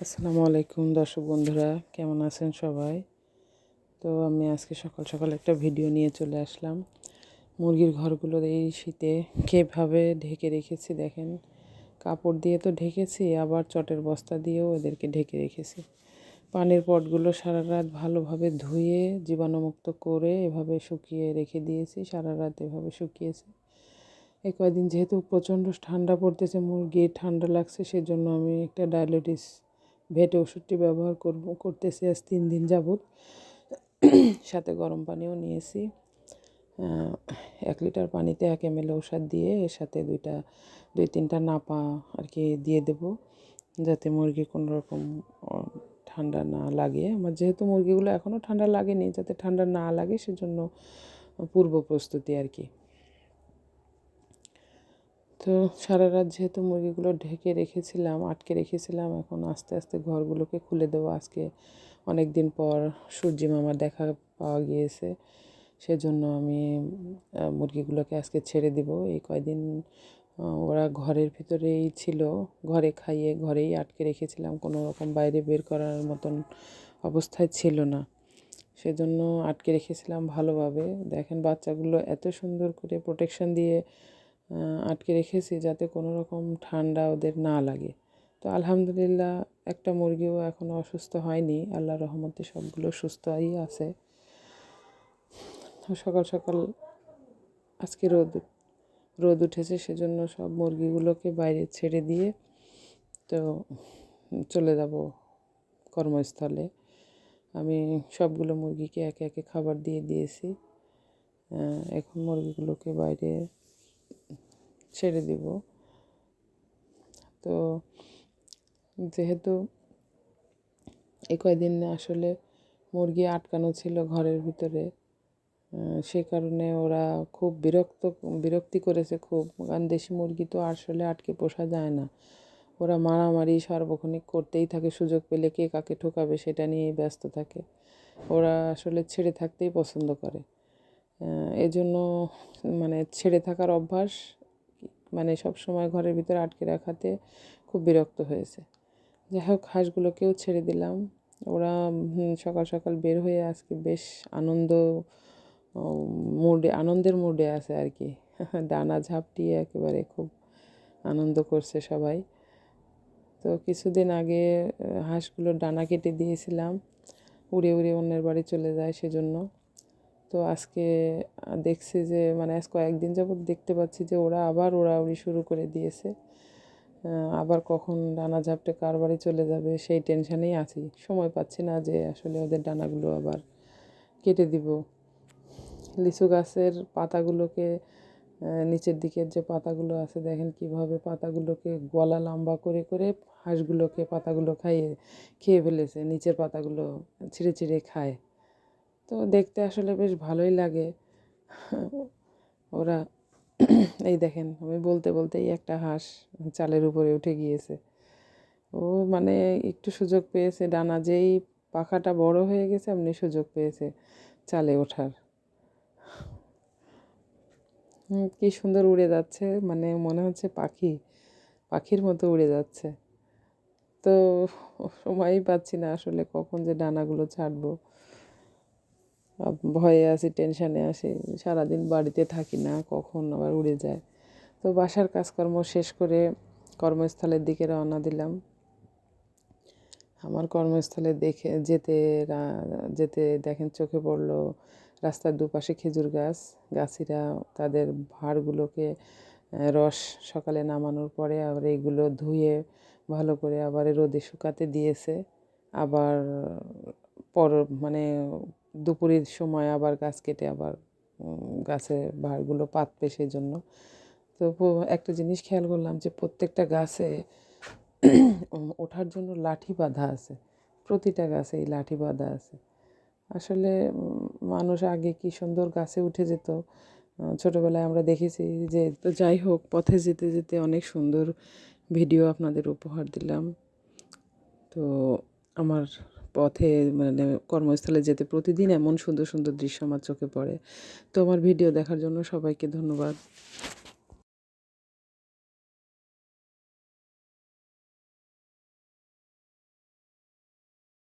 আসসালামু আলাইকুম দর্শক বন্ধুরা, কেমন আছেন সবাই? তো আমি আজকে সকাল সকাল একটা ভিডিও নিয়ে চলে আসলাম। মুরগির ঘরগুলো এই শীতে কীভাবে ঢেকে রেখেছি দেখেন। কাপড় দিয়ে তো ঢেকেছি, আবার চটের বস্তা দিয়েও ওদেরকে ঢেকে রেখেছি। পানির পটগুলো সারা রাত ভালোভাবে ধুয়ে, জীবাণুমুক্ত করে এভাবে শুকিয়ে রেখে দিয়েছি, সারা রাত এভাবে শুকিয়েছে। এই কয়দিন যেহেতু প্রচণ্ড ঠান্ডা পড়তেছে, মুরগির ঠান্ডা লাগছে, সেজন্য আমি একটা ডায়াবেটিস ভেটে ওষুধটি ব্যবহার করব, করতেছি আজ তিন দিন যাবৎ। সাথে গরম পানিও নিয়েছি। এক লিটার পানিতে এক এম এল ঔষধ দিয়ে এর সাথে দুইটা, দুই তিনটা নাপা আর কি দিয়ে দেব, যাতে মুরগি কোনো রকম ঠান্ডা না লাগে। আমার যেহেতু মুরগিগুলো এখনও ঠান্ডা লাগেনি, যাতে ঠান্ডা না লাগে, সেজন্য পূর্ব প্রস্তুতি আর কি। তো সারা রাত যেহেতু মুরগিগুলো ঢেকে রেখেছিলাম, আটকে রেখেছিলাম, এখন আস্তে আস্তে ঘরগুলোকে খুলে দেবো। আজকে অনেক দিন পর সূর্যি মামার দেখা পাওয়া গিয়েছে, সেজন্য আমি মুরগিগুলোকে আজকে ছেড়ে দিব। এই কয়দিন ওরা ঘরের ভিতরেই ছিল, ঘরে খাইয়ে ঘরেই আটকে রেখেছিলাম, কোনো রকম বাইরে বের করার মতন অবস্থায় ছিল না। সেজন্য আটকে রেখেছিলাম ভালোভাবে। দেখেন বাচ্চাগুলো এত সুন্দর করে প্রোটেকশন দিয়ে আটকে রেখেছি যাতে কোনো রকম ঠান্ডা ওদের না লাগে। তো আলহামদুলিল্লাহ একটা মুরগিও এখনও অসুস্থ হয়নি। আল্লাহ রহমতে সবগুলো সুস্থই আছে। সকাল সকাল আজকে রোদ রোদ উঠেছে সেজন্য সব মুরগিগুলোকে বাইরে ছেড়ে দিয়ে তো চলে যাব কর্মস্থলে। আমি সবগুলো মুরগিকে একে একে খাবার দিয়ে দিয়েছি। এখন মুরগিগুলোকে বাইরে ছেড়ে দিব। তো যেহেতু এই কয়দিন আসলে মুরগি আটকানো ছিল ঘরের ভিতরে সে কারণে ওরা খুব বিরক্ত, বিরক্তি করেছে খুব। কারণ দেশি মুরগি তো আসলে আটকে পোষা যায় না। ওরা মারামারি সার্বক্ষণিক করতেই থাকে, সুযোগ পেলে কে কাকে ঠোকাবে সেটা নিয়েই ব্যস্ত থাকে। ওরা আসলে ছেড়ে থাকতেই পছন্দ করে। এজন্য মানে ছেড়ে থাকার অভ্যাস মানে সব সময় ঘরের ভিতরে আটকে রাখাতে খুব বিরক্ত হয়েছে। যাই হোক, হাঁসগুলোকেও ছেড়ে দিলাম। ওরা সকাল সকাল বের হয়ে আজকে বেশ আনন্দ মুডে আনন্দের মুডে আছে আর কি। দানা ঝাপটিয়ে একেবারে খুব আনন্দ করছে সবাই। তো কিছুদিন আগে হাঁসগুলোর ডানা কেটে দিয়েছিলাম। উড়ে উড়ে অন্যের বাড়ি চলে যায় সেজন্য। তো আজকে দেখছি যে মানে আজ কয়েকদিন যাবৎ দেখতে পাচ্ছি যে, ওরা আবার ওরা ওড়াউড়ি শুরু করে দিয়েছে। আবার কখন ডানা ঝাপটে কার বাড়ি চলে যাবে সেই টেনশানেই আছি। সময় পাচ্ছি না যে, আসলে ওদের ডানাগুলো আবার কেটে দিব। লিচু গাছের পাতাগুলোকে নিচের দিকের যে পাতাগুলো আছে, দেখেন কীভাবে পাতাগুলোকে গলা লম্বা করে করে হাঁসগুলোকে পাতাগুলো খাইয়ে, খেয়ে ফেলেছে। নিচের পাতাগুলো ছিঁড়ে ছিঁড়ে খায়। তো দেখতে আসলে বেশ ভালোই লাগে। ওরা এই দেখেন, আমি বলতে বলতেই একটা হাঁস চালের উপরে উঠে গিয়েছে। ও মানে একটু সুযোগ পেয়েছে, ডানা যেই পাখাটা বড় হয়ে গেছে এমনি সুযোগ পেয়েছে চালে ওঠার। কি সুন্দর উড়ে যাচ্ছে মানে মনে হচ্ছে পাখি, পাখির মতো উড়ে যাচ্ছে। তো সময়ই পাচ্ছি না আসলে কখন যে ডানাগুলো ছাড়বো। ভয়ে আছি টেনশানে আসি সারাদিন বাড়িতে থাকি না, কখন আবার উড়ে যায়। তো বাসার কাজকর্ম শেষ করে কর্মস্থলের দিকে রওনা দিলাম। আমার কর্মস্থলে দেখে, যেতে যেতে দেখেন চোখে পড়ল রাস্তার দুপাশে খেজুর গাছ। গাছিরা তাদের ভাড়গুলোকে রস সকালে নামানোর পরে আবার এইগুলো ধুয়ে ভালো করে আবার রোদে শুকাতে দিয়েছে। আবার পর মানে দুপুরের সময় আবার গাছ কেটে আবার গাছে ভাড়গুলো পাতবে সেই জন্য তো একটা জিনিস খেয়াল করলাম যে প্রত্যেকটা গাছে ওঠার জন্য লাঠি বাঁধা আছে। প্রতিটা গাছে এই লাঠি বাঁধা আছে। আসলে মানুষ আগে কি সুন্দর গাছে উঠে যেত? ছোটোবেলায় আমরা দেখেছি যে, তো যাই হোক, পথে যেতে যেতে অনেক সুন্দর ভিডিও আপনাদের উপহার দিলাম। তো আমার পথে মানে কর্মস্থলে যেতে প্রতিদিন এমন সুন্দর সুন্দর দৃশ্য আমার চোখে পড়ে। তো আমার ভিডিও দেখার জন্য সবাইকে ধন্যবাদ।